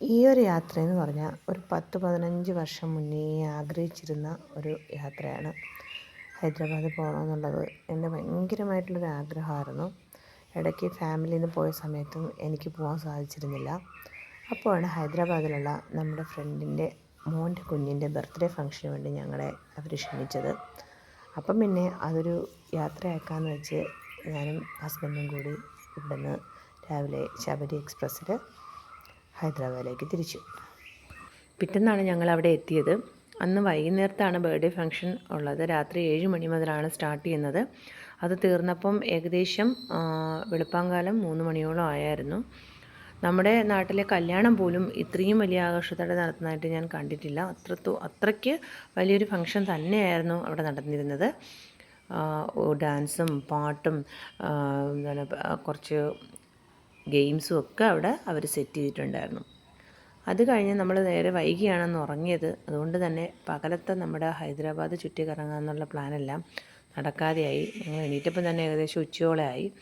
ഈ ഒരു യാത്ര എന്ന് പറഞ്ഞാൽ ഒരു പത്ത് പതിനഞ്ച് വർഷം മുന്നേ ആഗ്രഹിച്ചിരുന്ന ഒരു യാത്രയാണ് ഹൈദരാബാദ് പോകണമെന്നുള്ളത്. എന്റെ ഭയങ്കരമായിട്ടുള്ളൊരു ആഗ്രഹമായിരുന്നു. ഇടയ്ക്ക് ഫാമിലിയിൽ നിന്ന് പോയ സമയത്തും എനിക്ക് പോകാൻ സാധിച്ചിരുന്നില്ല. അപ്പോഴാണ് ഹൈദരാബാദിലുള്ള നമ്മുടെ ഫ്രണ്ടിന്റെ മോന്റെ കുഞ്ഞിന്റെ ബർത്ത്ഡേ ഫംഗ്ഷന് വേണ്ടി ഞങ്ങളെ അവർ ക്ഷണിച്ചത്. അപ്പം പിന്നെ അതൊരു യാത്രയാക്കാമെന്ന് വെച്ച് ഞാനും ഹസ്ബൻഡും കൂടി ഇവിടുന്ന് രാവിലെ ശബരി എക്സ്പ്രസ്സിൽ ഹൈദരാബാദിലേക്ക് തിരിച്ചു. പിറ്റന്നാണ് ഞങ്ങൾ അവിടെ എത്തിയത്. അന്ന് വൈകുന്നേരത്താണ് ബർത്ത്ഡേ ഫംഗ്ഷൻ ഉള്ളത്. രാത്രി ഏഴ് മണി മുതലാണ് സ്റ്റാർട്ട് ചെയ്യുന്നത്. അത് തീർന്നപ്പം ഏകദേശം വെളുപ്പാങ്കാലം മൂന്ന് മണിയോളം ആയായിരുന്നു. നമ്മുടെ നാട്ടിലെ കല്യാണം പോലും ഇത്രയും വലിയ ആഘോഷത്തോടെ നടത്തുന്നതായിട്ട് ഞാൻ കണ്ടിട്ടില്ല. അത്രത്തോ അത്രയ്ക്ക് വലിയൊരു ഫംഗ്ഷൻ തന്നെയായിരുന്നു അവിടെ നടന്നിരുന്നത്. ഡാൻസും പാട്ടും എന്താണ് കുറച്ച് ഗെയിംസും ഒക്കെ അവിടെ അവർ സെറ്റ് ചെയ്തിട്ടുണ്ടായിരുന്നു. അത് കഴിഞ്ഞ് നമ്മൾ നേരെ വൈകിയാണെന്ന് ഉറങ്ങിയത്. അതുകൊണ്ട് തന്നെ പകലത്തെ നമ്മുടെ ഹൈദരാബാദ് ചുറ്റി കറങ്ങാമെന്നുള്ള പ്ലാനെല്ലാം നടക്കാതെയായി. ഞങ്ങൾ എണീറ്റപ്പം തന്നെ ഏകദേശം ഉച്ചയോളെ ആയി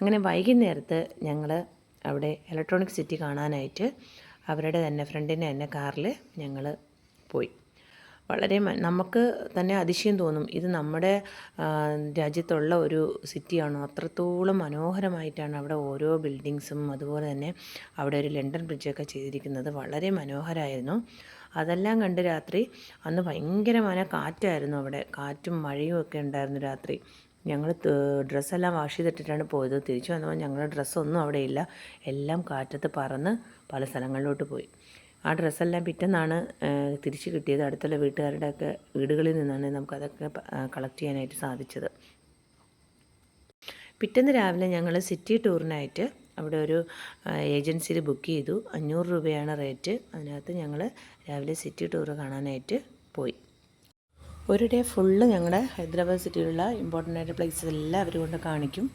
അങ്ങനെ വൈകുന്നേരത്ത് ഞങ്ങൾ അവിടെ ഇലക്ട്രോണിക് സിറ്റി കാണാനായിട്ട് അവരുടെ തന്നെ ഫ്രണ്ടിന്റെ തന്നെ കാറിൽ ഞങ്ങൾ പോയി. വളരെ നമുക്ക് തന്നെ അതിശയം തോന്നും. ഇത് നമ്മുടെ രാജ്യത്തുള്ള ഒരു സിറ്റിയാണോ? അത്രത്തോളം മനോഹരമായിട്ടാണ് അവിടെ ഓരോ ബിൽഡിങ്സും അതുപോലെ തന്നെ അവിടെ ഒരു ലണ്ടൻ ബ്രിഡ്ജൊക്കെ ചെയ്തിരിക്കുന്നത്. വളരെ മനോഹരമായിരുന്നു അതെല്ലാം കണ്ട് രാത്രി അന്ന് ഭയങ്കരമായ കാറ്റായിരുന്നു അവിടെ. കാറ്റും മഴയും ഒക്കെ ഉണ്ടായിരുന്നു രാത്രി. ഞങ്ങൾ ഡ്രസ്സെല്ലാം വാഷ് ചെയ്തിട്ടിട്ടാണ് പോയത്. തിരിച്ചു വന്നപ്പോൾ ഞങ്ങളുടെ ഡ്രസ്സൊന്നും അവിടെ ഇല്ല. എല്ലാം കാറ്റത്ത് പറന്ന് പല സ്ഥലങ്ങളിലോട്ട് പോയി. ആ ഡ്രസ്സെല്ലാം പിറ്റെന്നാണ് തിരിച്ച് കിട്ടിയത്. അടുത്തുള്ള വീട്ടുകാരുടെയൊക്കെ വീടുകളിൽ നിന്നാണ് നമുക്കതൊക്കെ കളക്ട് ചെയ്യാനായിട്ട് സാധിച്ചത്. പിറ്റേന്ന് രാവിലെ ഞങ്ങൾ സിറ്റി ടൂറിനായിട്ട് അവിടെ ഒരു ഏജൻസിയിൽ ബുക്ക് ചെയ്തു. അഞ്ഞൂറ് രൂപയാണ് റേറ്റ് അതിനകത്ത് ഞങ്ങൾ രാവിലെ സിറ്റി ടൂർ കാണാനായിട്ട് പോയി. ഒരു ഡേ ഫുള്ള് ഞങ്ങളുടെ ഹൈദരാബാദ് സിറ്റിയിലുള്ള ഇമ്പോർട്ടന്റ് ആയിട്ട് പ്ലേസസ് എല്ലാം അവർ കൊണ്ട് കാണിക്കും.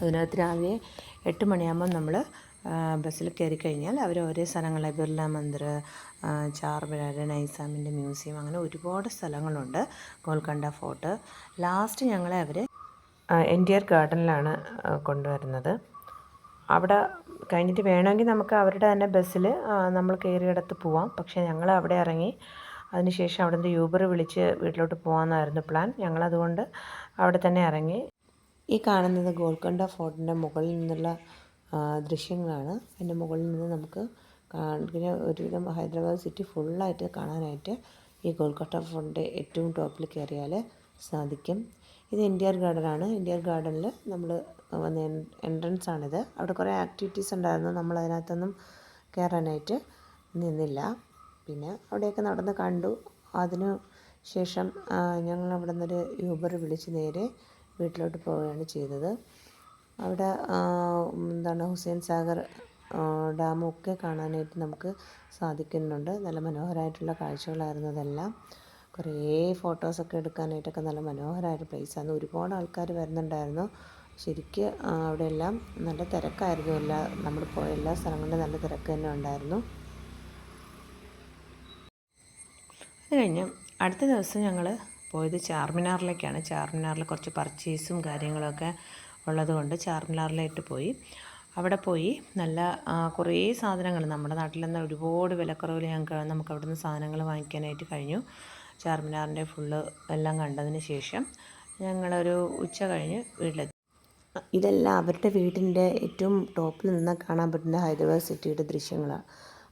അതിനകത്ത് രാവിലെ എട്ട് മണിയാകുമ്പം നമ്മൾ ബസ്സിൽ കയറി കഴിഞ്ഞാൽ അവർ ഓരോ സ്ഥലങ്ങളെ ബിർള മന്ദിർ ചാർമിനാർ നൈസാമിന്റെ മ്യൂസിയം അങ്ങനെ ഒരുപാട് സ്ഥലങ്ങളുണ്ട്. ഗോൽക്കണ്ട ഫോർട്ട്. ലാസ്റ്റ് ഞങ്ങളെ അവർ എൻ ടി ആർ ഗാർഡനിലാണ് കൊണ്ടുവരുന്നത്. അവിടെ കഴിഞ്ഞിട്ട് വേണമെങ്കിൽ നമുക്ക് അവരുടെ തന്നെ ബസ്സിൽ നമ്മൾ കയറിയിടത്ത് പോവാം. പക്ഷേ ഞങ്ങൾ അവിടെ ഇറങ്ങി അതിനുശേഷം അവിടെ നിന്ന് യൂബർ വിളിച്ച് വീട്ടിലോട്ട് പോകാമെന്നായിരുന്നു പ്ലാൻ ഞങ്ങളതുകൊണ്ട് അവിടെ തന്നെ ഇറങ്ങി. ഈ കാണുന്നത് ഗോൽക്കൊണ്ട ഫോർട്ടിന്റെ മുകളിൽ നിന്നുള്ള ദൃശ്യങ്ങളാണ്. അതിന്റെ മുകളിൽ നിന്ന് നമുക്ക് ഇങ്ങനെ ഒരുവിധം ഹൈദരാബാദ് സിറ്റി ഫുള്ളായിട്ട് കാണാനായിട്ട് ഈ ഗോൽക്കൊണ്ട ഫോണിന്റെ ഏറ്റവും ടോപ്പിൽ കയറിയാൽ സാധിക്കും. ഇത് ഇന്ത്യർ ഗാർഡനാണ് എൻഡിയർ ഗാർഡനിൽ നമ്മൾ വന്ന എൻട്രൻസ് ആണിത്. അവിടെ കുറേ ആക്ടിവിറ്റീസ് ഉണ്ടായിരുന്നു. നമ്മൾ അതിനകത്തൊന്നും കയറാനായിട്ട് നിന്നില്ല. പിന്നെ അവിടെയൊക്കെ നടന്ന് കണ്ടു. അതിനു ശേഷം ഞങ്ങൾ അവിടെ നിന്നൊരു യൂബർ വിളിച്ച് നേരെ വീട്ടിലോട്ട് പോവുകയാണ് ചെയ്തത്. അവിടെ എന്താണ് ഹുസൈൻ സാഗർ ഡാമും ഒക്കെ കാണാനായിട്ട് നമുക്ക് സാധിക്കുന്നുണ്ട്. നല്ല മനോഹരമായിട്ടുള്ള കാഴ്ചകളായിരുന്നു അതെല്ലാം. കുറേ ഫോട്ടോസൊക്കെ എടുക്കാനായിട്ടൊക്കെ നല്ല മനോഹരമായൊരു പ്ലേസാണ് ഒരുപാട് ആൾക്കാർ വരുന്നുണ്ടായിരുന്നു. ശരിക്ക് അവിടെയെല്ലാം നല്ല തിരക്കായിരുന്നു. എല്ലാ നമ്മൾ പോയ എല്ലാ സ്ഥലങ്ങളിലും നല്ല തിരക്ക് തന്നെ ഉണ്ടായിരുന്നു. അത് കഴിഞ്ഞ് അടുത്ത ദിവസം ഞങ്ങൾ പോയത് ചാർമിനാറിലേക്കാണ്. ചാർമിനാറിൽ കുറച്ച് പർച്ചേസും കാര്യങ്ങളൊക്കെ ഉള്ളതുകൊണ്ട് ചാർമിനാറിലായിട്ട് പോയി. അവിടെ പോയി നല്ല കുറേ സാധനങ്ങൾ നമ്മുടെ നാട്ടിൽ നിന്ന് ഒരുപാട് വിലക്കുറവിൽ ഞങ്ങൾക്ക് നമുക്ക് അവിടെ നിന്ന് സാധനങ്ങൾ വാങ്ങിക്കാനായിട്ട് കഴിഞ്ഞു. ചാർമിനാറിന്റെ ഫുള്ള് എല്ലാം കണ്ടതിന് ശേഷം ഞങ്ങളൊരു ഉച്ച കഴിഞ്ഞ് വീട്ടിലെത്തി. ഇതെല്ലാം അവരുടെ വീടിന്റെ ഏറ്റവും ടോപ്പിൽ നിന്ന് കാണാൻ പറ്റുന്ന ഹൈദരാബാദ് സിറ്റിയുടെ ദൃശ്യങ്ങളാണ്.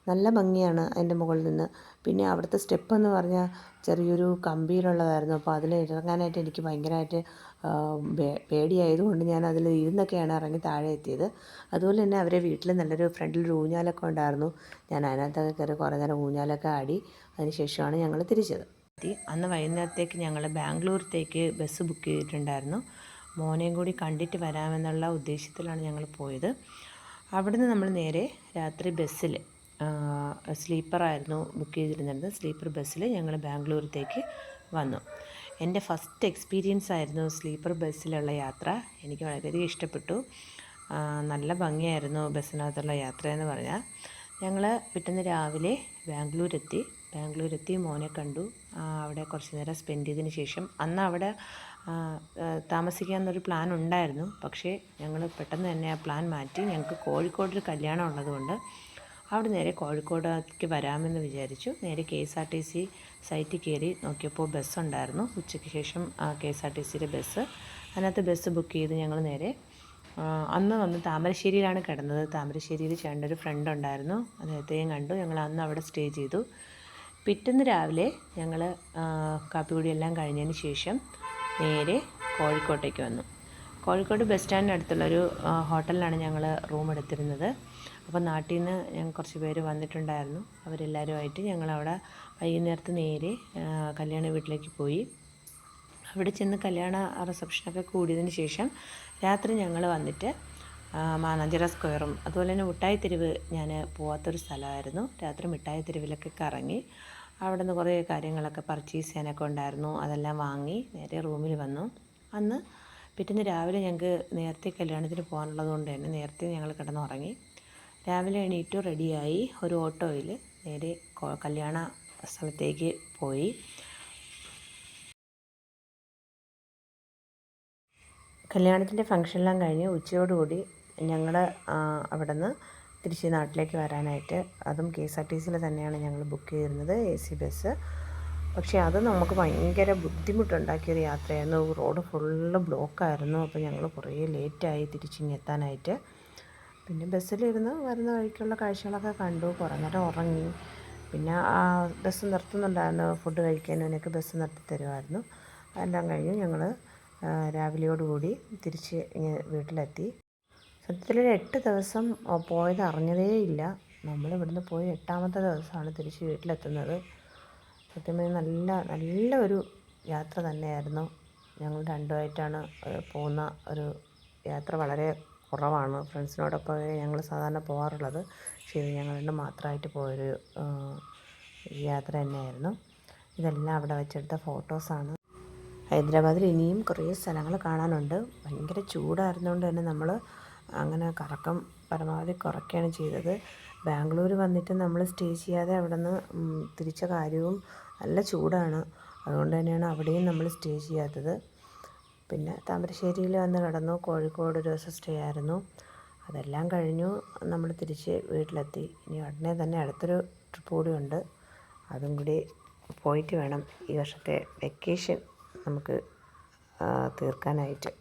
നല്ല ഭംഗിയാണ് അതിന്റെ മുകളിൽ നിന്ന്. പിന്നെ അവിടുത്തെ സ്റ്റെപ്പ് എന്ന് പറഞ്ഞാൽ ചെറിയൊരു കമ്പിയിലുള്ളതായിരുന്നു. അപ്പോൾ അതിൽ ഇറങ്ങാനായിട്ട് എനിക്ക് ഭയങ്കരമായിട്ട് പേടിയായതുകൊണ്ട് ഞാൻ അതിൽ ഇരുന്നൊക്കെയാണ് ഇറങ്ങി താഴെ എത്തിയത്. അതുപോലെ തന്നെ അവരെ വീട്ടിൽ നല്ലൊരു ഫ്രണ്ടിൽ ഊഞ്ഞാലൊക്കെ ഉണ്ടായിരുന്നു. ഞാൻ അതിനകത്തൊക്കെ കയറി കുറേ നേരം ഊഞ്ഞാലൊക്കെ ആടി അതിന് ശേഷമാണ് ഞങ്ങൾ തിരിച്ചത്. അന്ന് വൈകുന്നേരത്തേക്ക് ഞങ്ങൾ ബാംഗ്ലൂരത്തേക്ക് ബസ് ബുക്ക് ചെയ്തിട്ടുണ്ടായിരുന്നു. മോനെയും കൂടി കണ്ടിട്ട് വരാമെന്നുള്ള ഉദ്ദേശത്തിലാണ് ഞങ്ങൾ പോയത്. അവിടുന്ന് നമ്മൾ നേരെ രാത്രി ബസ്സിൽ സ്ലീപ്പറായിരുന്നു ബുക്ക് ചെയ്തിരുന്നത്. സ്ലീപ്പർ ബസ്സിൽ ഞങ്ങൾ ബാംഗ്ലൂരത്തേക്ക് വന്നു. എന്റെ ഫസ്റ്റ് എക്സ്പീരിയൻസ് ആയിരുന്നു സ്ലീപ്പർ ബസ്സിലുള്ള യാത്ര. എനിക്ക് വളരെയധികം ഇഷ്ടപ്പെട്ടു. നല്ല ഭംഗിയായിരുന്നു ബസ്സിനകത്തുള്ള യാത്ര എന്ന് പറഞ്ഞാൽ. ഞങ്ങൾ പിറ്റേന്ന് രാവിലെ ബാംഗ്ലൂരെത്തി. ബാംഗ്ലൂരെത്തി മോനെ കണ്ടു. അവിടെ കുറച്ച് നേരം സ്പെൻഡ് ചെയ്തതിന് ശേഷം അന്ന് അവിടെ താമസിക്കാമെന്നൊരു പ്ലാൻ ഉണ്ടായിരുന്നു. പക്ഷേ ഞങ്ങൾ പെട്ടെന്ന് തന്നെ ആ പ്ലാൻ മാറ്റി. ഞങ്ങൾക്ക് കോഴിക്കോടൊരു കല്യാണം ഉള്ളതുകൊണ്ട് അവിടെ നേരെ കോഴിക്കോടേക്ക് വരാമെന്ന് വിചാരിച്ചു. നേരെ K S R T C സൈറ്റിൽ കയറി നോക്കിയപ്പോൾ ബസ്സുണ്ടായിരുന്നു. ഉച്ചയ്ക്ക് ശേഷം കെ എസ് ആർ ടി സിയുടെ ബസ് അതിനകത്ത് ബസ് ബുക്ക് ചെയ്ത് ഞങ്ങൾ നേരെ അന്ന് വന്ന് താമരശ്ശേരിയിലാണ് കിടന്നത്. താമരശ്ശേരിയിൽ ചേണ്ട ഒരു ഫ്രണ്ട് ഉണ്ടായിരുന്നു. അദ്ദേഹത്തെയും കണ്ടു. ഞങ്ങൾ അന്ന് അവിടെ സ്റ്റേ ചെയ്തു. പിറ്റന്ന് രാവിലെ ഞങ്ങൾ കാപ്പിക്കുടിയെല്ലാം കഴിഞ്ഞതിന് ശേഷം നേരെ കോഴിക്കോട്ടേക്ക് വന്നു. കോഴിക്കോട് ബസ് സ്റ്റാൻഡിനടുത്തുള്ളൊരു ഹോട്ടലിലാണ് ഞങ്ങൾ റൂം എടുത്തിരുന്നത്. അപ്പോൾ നാട്ടിൽ നിന്ന് ഞങ്ങൾ കുറച്ച് പേര് വന്നിട്ടുണ്ടായിരുന്നു. അവരെല്ലാവരുമായിട്ട് ഞങ്ങളവിടെ വൈകുന്നേരത്ത് നേരെ കല്യാണ വീട്ടിലേക്ക് പോയി. അവിടെ ചെന്ന് കല്യാണ റിസപ്ഷനൊക്കെ കൂടിയതിന് ശേഷം രാത്രി ഞങ്ങൾ വന്നിട്ട് മാനാഞ്ചിറ സ്ക്വയറും അതുപോലെ തന്നെ മിഠായി തെരുവ് ഞാൻ പോവാത്തൊരു സ്ഥലമായിരുന്നു. രാത്രി മിഠായി തെരുവിലൊക്കെ കറങ്ങി അവിടെ നിന്ന് കുറേ കാര്യങ്ങളൊക്കെ പർച്ചേസ് ചെയ്യാനൊക്കെ ഉണ്ടായിരുന്നു. അതെല്ലാം വാങ്ങി നേരെ റൂമിൽ വന്നു. അന്ന് പിറ്റേന്ന് രാവിലെ ഞങ്ങൾക്ക് നേരത്തെ കല്യാണത്തിന് പോകാനുള്ളത് കൊണ്ട് തന്നെ നേരത്തെ ഞങ്ങൾ കിടന്നുറങ്ങി. രാവിലെ എണീറ്റു റെഡിയായി ഒരു ഓട്ടോയിൽ നേരെ കല്യാണ സ്ഥലത്തേക്ക് പോയി. കല്യാണത്തിന്റെ ഫംഗ്ഷനെല്ലാം കഴിഞ്ഞ് ഉച്ചയോടുകൂടി ഞങ്ങൾ അവിടെ നിന്ന് തിരിച്ച് നാട്ടിലേക്ക് വരാനായിട്ട് അതും കെ എസ് ആർ ടി സിയിൽ തന്നെയാണ് ഞങ്ങൾ ബുക്ക് ചെയ്തിരുന്നത് എ സി ബസ്. പക്ഷേ അത് നമുക്ക് ഭയങ്കര ബുദ്ധിമുട്ടുണ്ടാക്കിയൊരു യാത്രയായിരുന്നു. റോഡ് ഫുള്ള് ബ്ലോക്കായിരുന്നു അപ്പോൾ ഞങ്ങൾ കുറേ ലേറ്റായി തിരിച്ചിങ്ങെത്താനായിട്ട് പിന്നെ ബസ്സിലിരുന്ന് വരുന്ന വഴിക്കുള്ള കാഴ്ചകളൊക്കെ കണ്ടു. കുറേ നേരം ഉറങ്ങി. പിന്നെ ആ ബസ് നിർത്തുന്നുണ്ടായിരുന്നു. ഫുഡ് കഴിക്കാനും എനിക്ക് ബസ് നിർത്തി തരുമായിരുന്നു. അതെല്ലാം കഴിഞ്ഞ് ഞങ്ങൾ രാവിലെയോടുകൂടി തിരിച്ച് വീട്ടിലെത്തി. സത്യത്തിൽ ഒരു എട്ട് ദിവസം പോയത് അറിഞ്ഞതേ ഇല്ല. നമ്മൾ ഇവിടുന്ന് പോയി എട്ടാമത്തെ ദിവസമാണ് തിരിച്ച് വീട്ടിലെത്തുന്നത്. സത്യമേ നല്ല നല്ല ഒരു യാത്ര തന്നെയായിരുന്നു. ഞങ്ങൾ രണ്ടുമായിട്ടാണ് പോകുന്ന ഒരു യാത്ര വളരെ കുറവാണ്. ഫ്രണ്ട്സിനോടൊപ്പം ഞങ്ങൾ സാധാരണ പോകാറുള്ളത് പക്ഷേ ഇത് ഞങ്ങൾ രണ്ടും മാത്രമായിട്ട് പോയൊരു യാത്ര തന്നെയായിരുന്നു. ഇതെല്ലാം അവിടെ വെച്ചെടുത്ത ഫോട്ടോസാണ്. ഹൈദരാബാദിൽ ഇനിയും കുറേ സ്ഥലങ്ങൾ കാണാനുണ്ട്. ഭയങ്കര ചൂടായിരുന്നുകൊണ്ട് തന്നെ നമ്മൾ അങ്ങനെ കറക്കം പരമാവധി കുറയ്ക്കുകയാണ് ചെയ്തത്. ബാംഗ്ലൂർ വന്നിട്ട് നമ്മൾ സ്റ്റേ ചെയ്യാതെ അവിടെ നിന്ന് തിരിച്ച കാര്യവും നല്ല ചൂടാണ്. അതുകൊണ്ട് തന്നെയാണ് അവിടെയും നമ്മൾ സ്റ്റേ ചെയ്യാത്തത്. പിന്നെ താമരശ്ശേരിയിൽ വന്ന് കിടന്നു. കോഴിക്കോട് ഒരു ദിവസം സ്റ്റേ ആയിരുന്നു. അതെല്ലാം കഴിഞ്ഞു. നമ്മൾ തിരിച്ച് വീട്ടിലെത്തി. ഇനി ഉടനെ തന്നെ അടുത്തൊരു ട്രിപ്പ് കൂടി ഉണ്ട്. അതും കൂടി പോയിട്ട് വേണം. ഈ വർഷത്തെ വെക്കേഷൻ നമുക്ക് തീർക്കാനായിട്ട്.